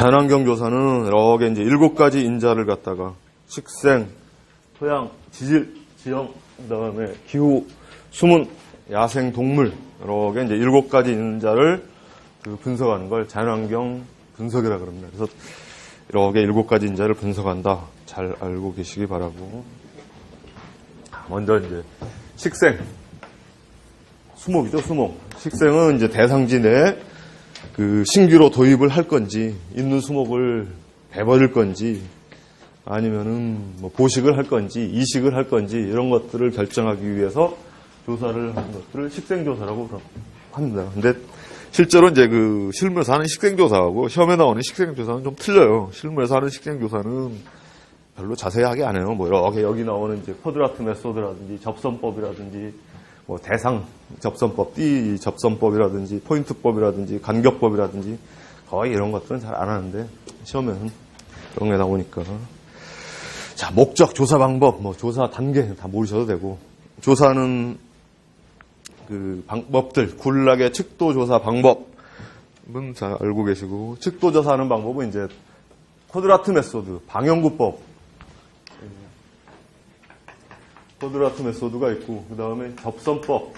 자연환경 여러 개 이제 일곱 가지 인자를 갖다가 식생, 토양, 지질, 지형, 그다음에 기후, 수문, 야생 동물 개 이제 일곱 가지 인자를 그 분석하는 걸 자연환경 분석이라 그럽니다. 그래서 개 일곱 가지 인자를 분석한다. 잘 알고 계시기 바라고. 먼저 이제 식생, 수목이죠, 수목. 식생은 이제 대상지 내에 그 신규로 도입을 할 건지, 있는 수목을 배버릴 건지, 아니면은 뭐 보식을 할 건지, 이식을 할 건지, 이런 것들을 결정하기 위해서 조사를 하는 것들을 식생조사라고 합니다. 근데 실제로 이제 그 실무에서 하는 식생조사하고 시험에 나오는 식생조사는 좀 틀려요. 실무에서 하는 식생조사는 별로 자세하게 안 해요. 뭐 이렇게 여기 나오는 이제 쿼드라트 메소드라든지 접선법이라든지 뭐 대상 접선법, 띠 접선법이라든지 포인트법이라든지 간격법이라든지 거의 이런 것들은 잘 안 하는데 시험에는 그런 게 나오니까. 자 목적, 조사 방법, 뭐 조사 단계 다 모르셔도 되고. 조사는 그 방법들 굴락의 측도 조사 방법은 잘 알고 계시고 측도 조사하는 방법은 이제 쿼드라트 메소드, 방영구법 쿼드라트 메소드가 있고 그 다음에 접선법.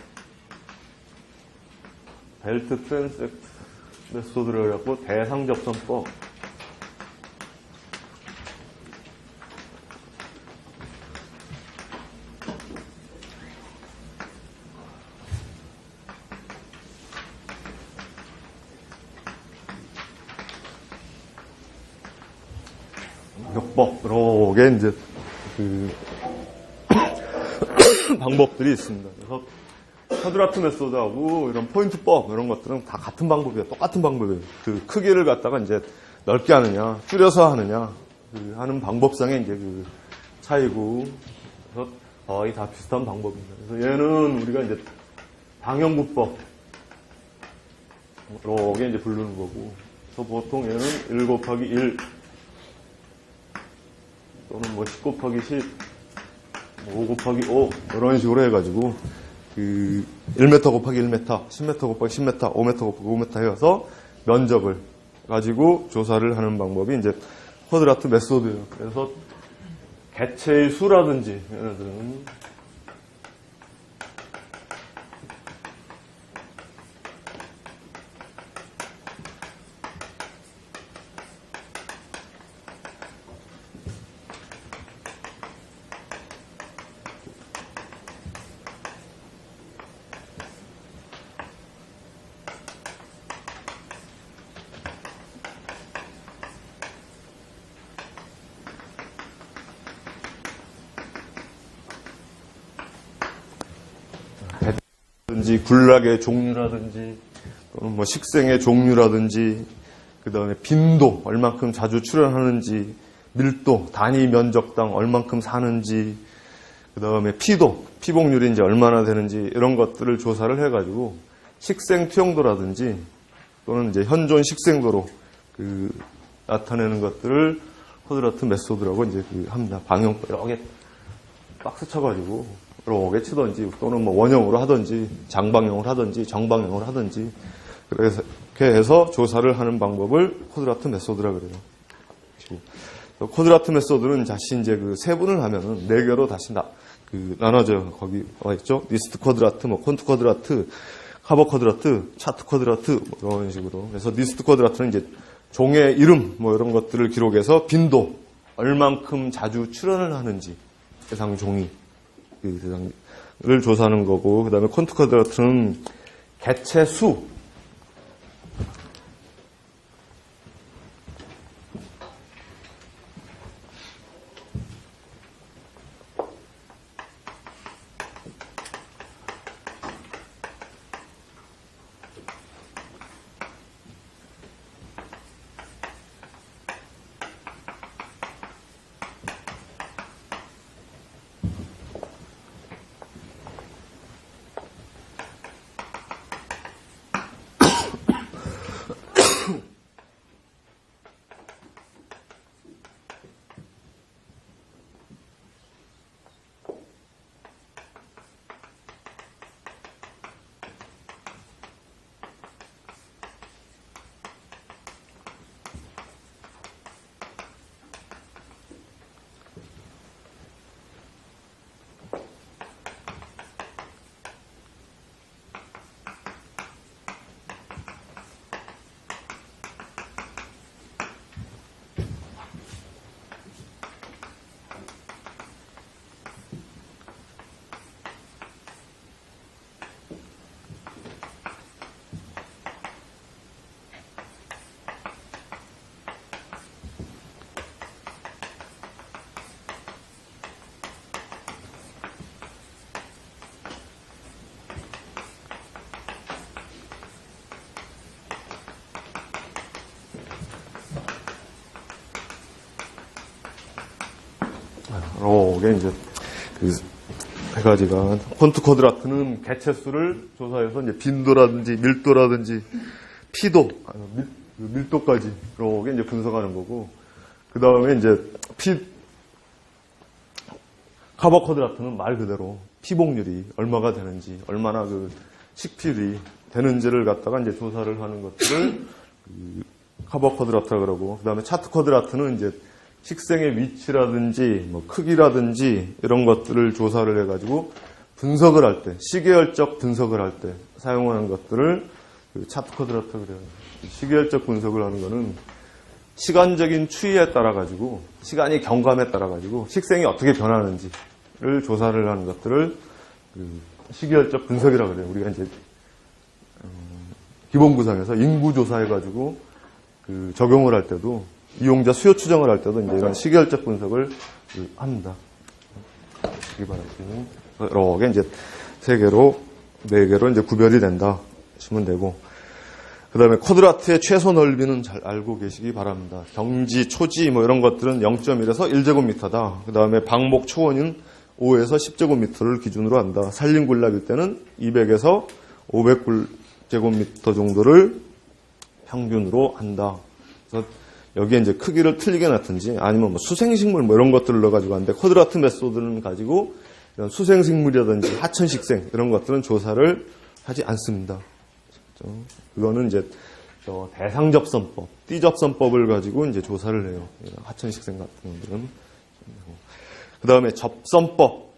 벨트 트랜섹트 메소드를 갖고 대상 접선법. 역법. 이렇게 이제 그 방법들이 있습니다. 그래서 쿼드라트 메소드하고 이런 포인트법 이런 것들은 다 같은 방법이에요. 똑같은 방법이에요. 그 크기를 갖다가 이제 넓게 하느냐, 줄여서 하느냐 그 하는 방법상의 이제 그 차이고 그래서 거의 다 비슷한 방법입니다. 그래서 얘는 우리가 이제 방영구법 이렇게 이제 부르는 거고 그래서 보통 얘는 1 곱하기 1 또는 뭐10 곱하기 10 5 곱하기 5 이런 식으로 해가지고 그 1m 곱하기 1m, 10m 곱하기 10m, 5m 곱하기 5m 해서 면적을 가지고 조사를 하는 방법이 이제 쿼드라트 메소드예요. 그래서 개체의 수라든지 예를 들 면 든지 굴락의 종류라든지 또는 뭐 식생의 종류라든지 그 다음에 빈도 얼만큼 자주 출현하는지 밀도 단위 면적당 얼만큼 사는지 그 다음에 피도 피복률이 이제 얼마나 되는지 이런 것들을 조사를 해가지고 식생 투영도라든지 또는 이제 현존 식생도로 그 나타내는 것들을 코드라트 메소드라고 이제 그 합니다. 방영 이렇게 박스 쳐가지고 이렇게 치든지 또는 뭐 원형으로 하든지 장방형으로 하든지 정방형으로 하든지 그래서 이렇게 해서 조사를 하는 방법을 코드라트 메소드라 그래요. 코드라트 메소드는 다시 이제 그 세분을 하면은 네 개로 다시 나, 그 나눠져요. 거기 와 있죠. 리스트 쿼드라트, 뭐 콘트 쿼드라트, 카버 쿼드라트, 차트 쿼드라트 뭐 이런 식으로. 그래서 리스트 쿼드라트는 이제 종의 이름 뭐 이런 것들을 기록해서 빈도 얼만큼 자주 출현을 하는지 대상 종이 그 대상을 조사하는 거고 그 다음에 콘트 쿼드라트는 개체 수 이게 이제 그 세 가지가 콘트 쿼드라트는 개체수를 조사해서 이제 빈도라든지 밀도라든지 피도, 아, 밀, 그 밀도까지 이렇게 이제 분석하는 거고 그 다음에 이제 피 카버 쿼드라트는 말 그대로 피복률이 얼마가 되는지 얼마나 그 식필이 되는지를 갖다가 이제 조사를 하는 것들을 그 카버 쿼드라트라 그러고 그 다음에 차트 쿼드라트는 이제 식생의 위치라든지 뭐 크기라든지 이런 것들을 조사를 해가지고 분석을 할 때 시계열적 분석을 할 때 사용하는 것들을 그 차트 쿼드라트 그래요. 시계열적 분석을 하는 거는 시간적인 추이에 따라 가지고 시간이 경감에 따라 가지고 식생이 어떻게 변하는지를 조사를 하는 것들을 그 시계열적 분석이라 그래요. 우리가 이제 어, 기본 구상에서 인구 조사해 가지고 그 적용을 할 때도 이용자 수요 추정을 할 때도 이제 이런 시계열적 분석을 그 합니다. 이 바랍니다. 여러 개 이제 세 개로 네 개로 이제 구별이 된다 하시면 되고 그 다음에 쿼드라트의 최소 넓이는 잘 알고 계시기 바랍니다. 경지, 초지 뭐 이런 것들은 0.1에서 1제곱미터다. 그 다음에 방목 초원은 5에서 10제곱미터를 기준으로 한다. 산림 군락일 때는 200에서 500제곱미터 정도를 평균으로 한다. 그래서 여기에 이제 크기를 틀리게 놨든지 아니면 뭐 수생식물 뭐 이런 것들을 넣어가지고 하는데 쿼드라트 메소드는 가지고 이런 수생식물이라든지 하천식생 이런 것들은 조사를 하지 않습니다. 그렇죠? 그거는 이제 저 대상접선법, 띠접선법을 가지고 이제 조사를 해요. 하천식생 같은 것들은. 그 다음에 접선법.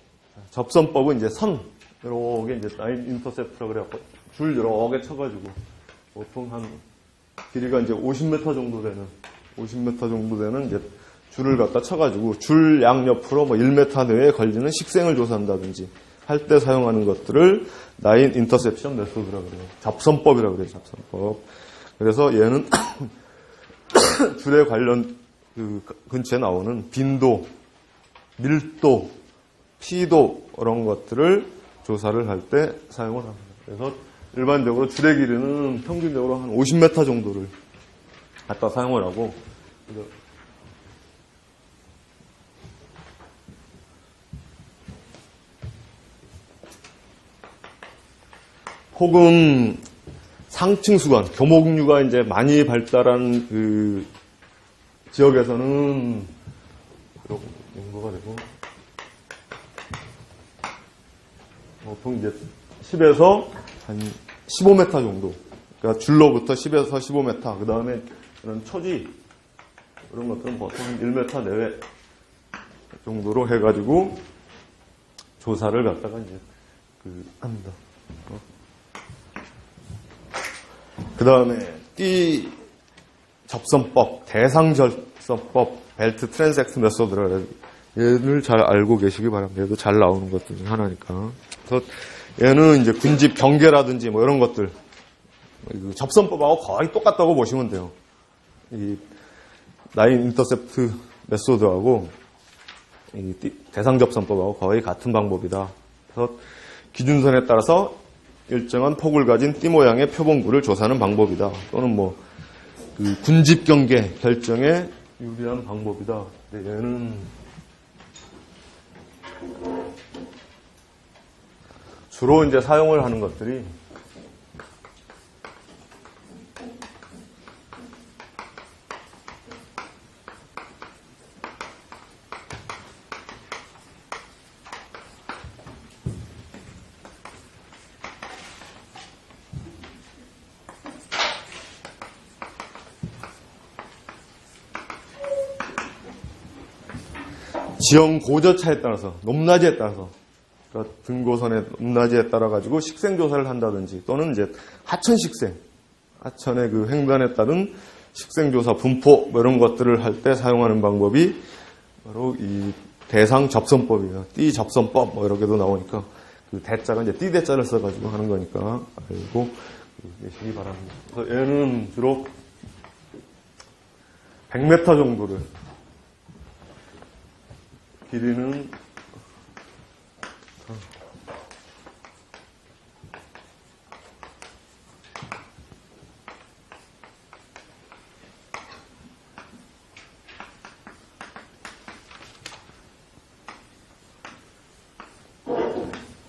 접선법은 이제 선, 이렇게 이제 라인 인터셉트라 그래갖고 줄개 쳐가지고 보통 한 길이가 이제 50m 정도 되는 50m 정도 되는 이제 줄을 갖다 쳐가지고 줄 양옆으로 뭐 1m 내외에 걸리는 식생을 조사한다든지 할 때 사용하는 것들을 라인 인터셉션 메소드라 그래요. 접선법이라 그래요. 접선법. 그래서 얘는 줄에 관련 그 근처에 나오는 빈도, 밀도, 피도 이런 것들을 조사를 할 때 사용을 합니다. 그래서 일반적으로 줄의 길이는 평균적으로 한 50m 정도를 갖다 사용을 하고 혹은 상층 수관, 교목류가 이제 많이 발달한 그 지역에서는 이런 거가 되고 보통 이제 10에서 한 15m 정도. 그러니까 줄로부터 10에서 15m. 그 다음에 이런 초지 이런 것들은 보통 1m 내외 정도로 해가지고 조사를 갖다가 이제 그 합니다. 그 다음에 띠 접선법, 대상절선법, 벨트 트랜섹트 메소드라 얘를 잘 알고 계시기 바랍니다. 얘도 잘 나오는 것 중에 하나니까. 그래서 얘는 이제 군집 경계라든지 뭐 이런 것들 그 접선법하고 거의 똑같다고 보시면 돼요. 이 라인 인터셉트 메소드하고 이 대상 접선법하고 거의 같은 방법이다. 그래서 기준선에 따라서 일정한 폭을 가진 띠 모양의 표본구를 조사하는 방법이다. 또는 뭐, 그 군집 경계 결정에 유리한 방법이다. 근데 얘는 주로 이제 사용을 하는 것들이 지형 고저차에 따라서 높낮이에 따라서 그러니까 등고선의 높낮이에 따라 가지고 식생 조사를 한다든지 또는 이제 하천 식생 하천의 그 횡단에 따른 식생 조사 분포 뭐 이런 것들을 할 때 사용하는 방법이 바로 이 대상 접선법이에요. 띠 접선법 뭐 이렇게도 나오니까 그 대자가 이제 띠 대자를 써가지고 하는 거니까 알고 계시기 바랍니다. 그래서 얘는 주로 100m 정도를 길이는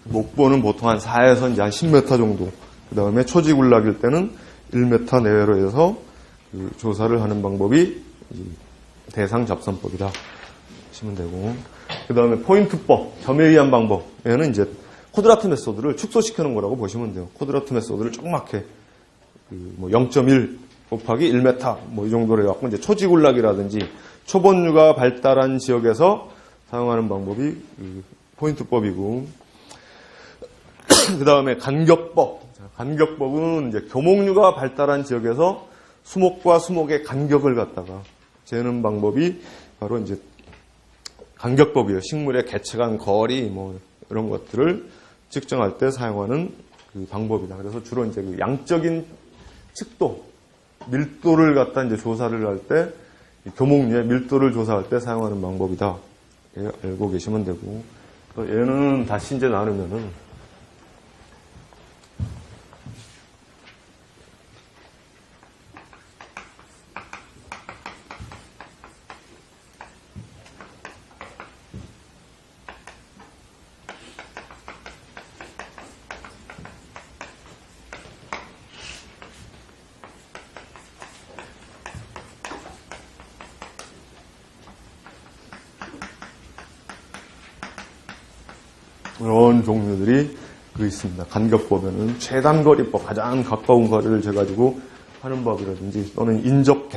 목보는 보통 한 4에서 이제 한 10m 정도. 그 다음에 초지군락일 때는 1m 내외로 해서 그 조사를 하는 방법이 이 대상 잡선법이다. 하시면 되고. 그 다음에 포인트법, 점에 의한 방법. 얘는 이제 코드라트 메소드를 축소시키는 거라고 보시면 돼요. 코드라트 메소드를 조그맣게 그뭐 0.1 곱하기 1m 뭐 이 정도로 해갖고 이제 초지군락이라든지 초본류가 발달한 지역에서 사용하는 방법이 그 포인트법이고 그 다음에 간격법. 자, 간격법은 이제 교목류가 발달한 지역에서 수목과 수목의 간격을 갖다가 재는 방법이 바로 이제 간격법이에요. 식물의 개체간 거리 뭐 이런 것들을 측정할 때 사용하는 그 방법이다. 그래서 주로 이제 그 양적인 측도, 밀도를 갖다 이제 조사를 할 때 교목류의 밀도를 조사할 때 사용하는 방법이다. 예, 알고 계시면 되고 또 얘는 다시 이제 나누면은 이런 종류들이 그 있습니다. 간격 보면은 최단거리법 가장 가까운 거리를 재가지고 하는 법이라든지 또는 인접 개